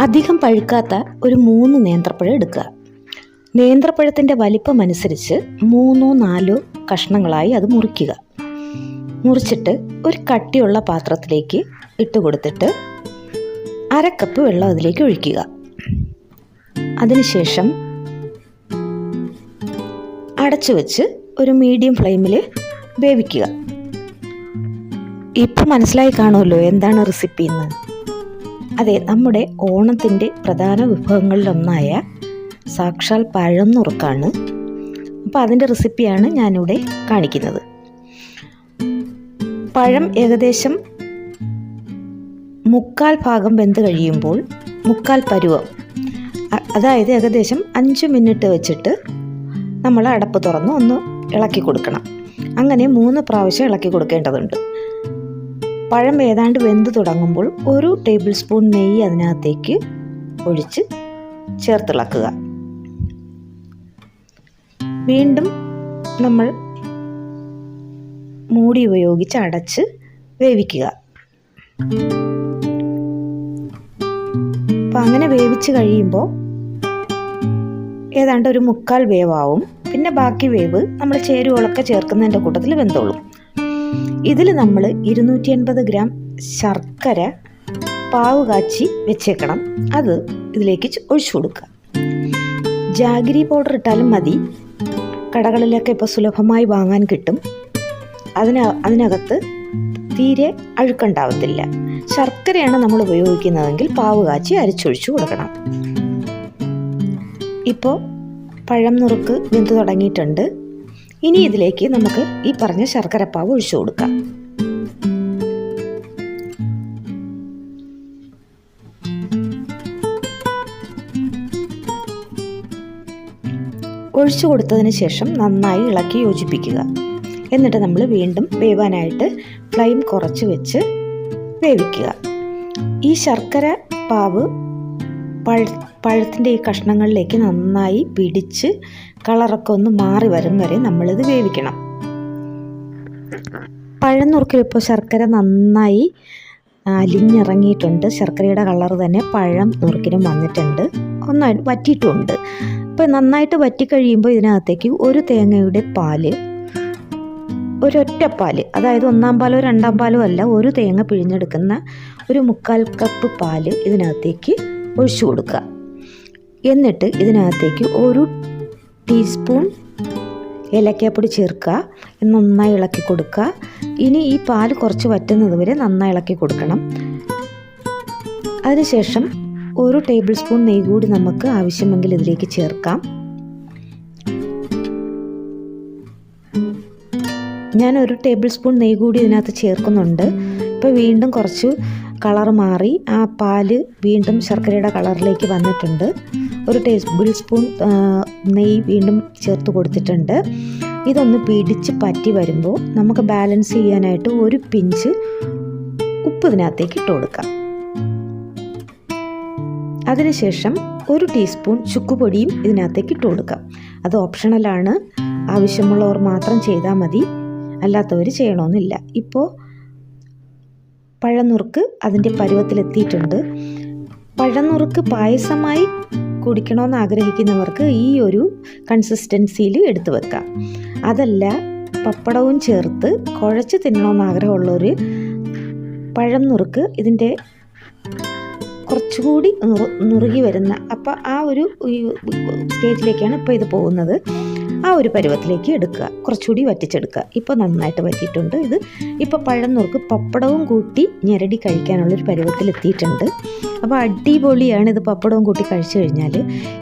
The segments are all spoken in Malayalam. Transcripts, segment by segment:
അധികം പഴുക്കാത്ത ഒരു മൂന്ന് നേന്ത്രപ്പഴം എടുക്കുക. നേന്ത്രപ്പഴത്തിന്റെ വലിപ്പമനുസരിച്ച് മൂന്നോ നാലോ കഷ്ണങ്ങളായി അത് മുറിക്കുക. മുറിച്ചിട്ട് ഒരു കട്ടിയുള്ള പാത്രത്തിലേക്ക് ഇട്ട് കൊടുത്തിട്ട് അര കപ്പ് വെള്ളം അതിലേക്ക് ഒഴിക്കുക. അതിനുശേഷം അടച്ചു വെച്ച് ഒരു മീഡിയം ഫ്ലെയിമിൽ വേവിക്കുക. ഇപ്പം മനസ്സിലായി കാണുമല്ലോ എന്താണ് റെസിപ്പി എന്ന്. അതെ നമ്മുടെ ഓണത്തിന്റെ പ്രധാന വിഭവങ്ങളിലൊന്നായ സാക്ഷാൽ പഴം നുറുക്കാണ് അപ്പോൾ അതിന്റെ റെസിപ്പിയാണ് ഞാനിവിടെ കാണിക്കുന്നത്. പഴം ഏകദേശം മുക്കാൽ ഭാഗം വെന്ത് കഴിയുമ്പോൾ മുക്കാൽ പരുവം അതായത് ഏകദേശം അഞ്ച് മിനിറ്റ് വെച്ചിട്ട് നമ്മൾ അടപ്പ് തുറന്ന് ഒന്ന് ഇളക്കി കൊടുക്കണം. അങ്ങനെ മൂന്ന് പ്രാവശ്യം ഇളക്കി കൊടുക്കേണ്ടതുണ്ട്. പഴം ഏതാണ്ട് വെന്ത് തുടങ്ങുമ്പോൾ ഒരു ടേബിൾ സ്പൂൺ നെയ്യ് അതിനകത്തേക്ക് ഒഴിച്ച് ചേർത്തിളക്കുക. വീണ്ടും നമ്മൾ മൂടി ഉപയോഗിച്ച് അടച്ച് വേവിക്കുക. അപ്പം അങ്ങനെ വേവിച്ച് കഴിയുമ്പോൾ ഏതാണ്ട് ഒരു മുക്കാൽ വേവാവും. പിന്നെ ബാക്കി വേവ് നമ്മൾ ചേരുവകളൊക്കെ ചേർക്കുന്നതിന്റെ കൂട്ടത്തിൽ വെന്തോളും. ഇതിൽ നമ്മൾ ഇരുന്നൂറ്റി എൺപത് ഗ്രാം ശർക്കര പാവ് കാച്ചി വെച്ചേക്കണം. അത് ഇതിലേക്ക് ഒഴിച്ചു കൊടുക്കുക. ജാഗിരി പൗഡർ ഇട്ടാലും മതി. കടകളിലൊക്കെ ഇപ്പോൾ സുലഭമായി വാങ്ങാൻ കിട്ടും. അതിന അതിനകത്ത് തീരെ അഴുക്കുണ്ടാവത്തില്ല. ശർക്കരയാണ് നമ്മൾ ഉപയോഗിക്കുന്നതെങ്കിൽ പാവ് കാച്ചി അരിച്ചൊഴിച്ചു കൊടുക്കണം. ഇപ്പോൾ പഴം നുറുക്ക് വെന്ത് തുടങ്ങിയിട്ടുണ്ട്. ഇനി ഇതിലേക്ക് നമുക്ക് ഈ പറഞ്ഞ ശർക്കരപ്പാവ് ഒഴിച്ചു കൊടുക്കാം. ഒഴിച്ചു കൊടുത്തതിന് ശേഷം നന്നായി ഇളക്കി യോജിപ്പിക്കുക. എന്നിട്ട് നമ്മൾ വീണ്ടും വേവാനായിട്ട് ഫ്ലെയിം കുറച്ച് വെച്ച് വേവിക്കുക. ഈ ശർക്കര പാവ് പഴ പഴത്തിന്റെ ഈ കഷ്ണങ്ങളിലേക്ക് നന്നായി പിടിച്ച് കളറൊക്കെ ഒന്ന് മാറി വരും വരെ നമ്മളിത് വേവിക്കണം. പഴം നുറുക്കിലിപ്പോൾ ശർക്കര നന്നായി അലിഞ്ഞിറങ്ങിയിട്ടുണ്ട്. ശർക്കരയുടെ കളർ തന്നെ പഴം നുറുക്കിനും വന്നിട്ടുണ്ട്. ഒന്നായി വറ്റിയിട്ടുമുണ്ട് അപ്പോൾ നന്നായിട്ട് വറ്റിക്കഴിയുമ്പോൾ ഇതിനകത്തേക്ക് ഒരു തേങ്ങയുടെ പാൽ ഒരൊറ്റ പാൽ അതായത് ഒന്നാം പാലോ രണ്ടാം പാലോ അല്ല ഒരു തേങ്ങ പിഴിഞ്ഞെടുക്കുന്ന ഒരു മുക്കാൽ കപ്പ് പാൽ ഇതിനകത്തേക്ക് ഒഴിച്ചു കൊടുക്കുക. എന്നിട്ട് ഇതിനകത്തേക്ക് ഒരു ടീസ്പൂൺ ഏലക്കാപ്പൊടി ചേർക്കുക. നന്നായി ഇളക്കി കൊടുക്കുക. ഇനി ഈ പാൽ കുറച്ച് വറ്റുന്നത് വരെ നന്നായി ഇളക്കി കൊടുക്കണം. അതിനുശേഷം ഒരു ടേബിൾ സ്പൂൺ നെയ്യ് കൂടി നമുക്ക് ആവശ്യമെങ്കിൽ ഇതിലേക്ക് ചേർക്കാം. ഞാൻ ഒരു ടേബിൾ സ്പൂൺ നെയ്യ് കൂടി ഇതിനകത്ത് ചേർക്കുന്നുണ്ട്. ഇപ്പോൾ വീണ്ടും കുറച്ച് കളർ മാറി ആ പാൽ വീണ്ടും ശർക്കരയുടെ കളറിലേക്ക് വന്നിട്ടുണ്ട്. ഒരു ടേബിൾ സ്പൂൺ നെയ്യ് വീണ്ടും ചേർത്ത് കൊടുത്തിട്ടുണ്ട്. ഇതൊന്ന് പിടിച്ച് പറ്റി വരുമ്പോൾ നമുക്ക് ബാലൻസ് ചെയ്യാനായിട്ട് ഒരു പിഞ്ച് ഉപ്പ് ഇതിനകത്തേക്ക് ഇട്ട് കൊടുക്കാം. അതിനുശേഷം ഒരു ടീസ്പൂൺ ചുക്കുപൊടിയും ഇതിനകത്തേക്ക് ഇട്ട് കൊടുക്കാം. അത് ഓപ്ഷണലാണ് ആവശ്യമുള്ളവർ മാത്രം ചെയ്താൽ മതി. അല്ലാത്തവർ ചെയ്യണമെന്നില്ല ഇപ്പോൾ പഴനുറുക്ക് അതിന്റെ പരുവത്തിലെത്തിയിട്ടുണ്ട്. പഴനുറുക്ക് പായസമായി കുടിക്കണമെന്ന് ആഗ്രഹിക്കുന്നവർക്ക് ഈ ഒരു കൺസിസ്റ്റൻസിയിൽ എടുത്തു വെക്കാം. അതല്ല പപ്പടവും ചേർത്ത് കുഴച്ച് തിന്നണമെന്ന് ആഗ്രഹമുള്ളവർ പഴം നുറുക്ക് ഇതിന്റെ കുറച്ചുകൂടി നുറു നുറുകി വരുന്ന അപ്പോൾ ആ ഒരു സ്റ്റേജിലേക്കാണ് ഇപ്പോൾ ഇത് പോകുന്നത്. ആ ഒരു പരുവത്തിലേക്ക് എടുക്കുക. കുറച്ചുകൂടി വറ്റിച്ചെടുക്കുക. ഇപ്പോൾ നന്നായിട്ട് വറ്റിയിട്ടുണ്ട് ഇത്. ഇപ്പോൾ പഴം നുറുക്ക് പപ്പടവും കൂട്ടി ഞെരടി കഴിക്കാനുള്ളൊരു പരുവത്തിലെത്തിയിട്ടുണ്ട്. അപ്പോൾ അടിപൊളിയാണ് ഇത് പപ്പടവും കൂട്ടി കഴിച്ചു കഴിഞ്ഞാൽ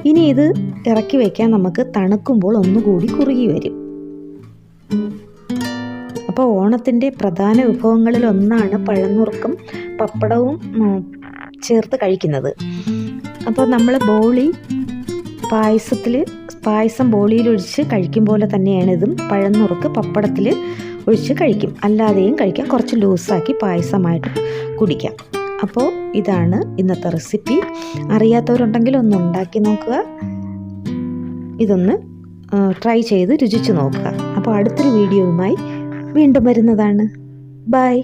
ഇനി ഇത് ഇറക്കി വയ്ക്കാൻ നമുക്ക് തണുക്കുമ്പോൾ ഒന്നുകൂടി കുറുകി വരും. അപ്പോൾ ഓണത്തിന്റെ പ്രധാന വിഭവങ്ങളിൽ ഒന്നാണ് പഴനുറുക്കും പപ്പടവും ചേർത്ത് കഴിക്കുന്നത്. അപ്പോൾ നമ്മൾ ബോളി പായസത്തിൽ പായസം ബോളിയിലൊഴിച്ച് കഴിക്കും പോലെ തന്നെയാണ് ഇതും. പഴനുറുക്ക് പപ്പടത്തിൽ ഒഴിച്ച് കഴിക്കും. അല്ലാതെയും കഴിക്കാം. കുറച്ച് ലൂസാക്കി പായസമായിട്ട് കുടിക്കാം. അപ്പോൾ ഇതാണ് ഇന്നത്തെ റെസിപ്പി. അറിയാത്തവരുണ്ടെങ്കിൽ ഒന്ന് ഉണ്ടാക്കി നോക്കുക. ഇതൊന്ന് ട്രൈ ചെയ്ത് രുചിച്ച് നോക്കുക. അപ്പോൾ അടുത്തൊരു വീഡിയോയുമായി വീണ്ടും വരുന്നതാണ്. ബൈ.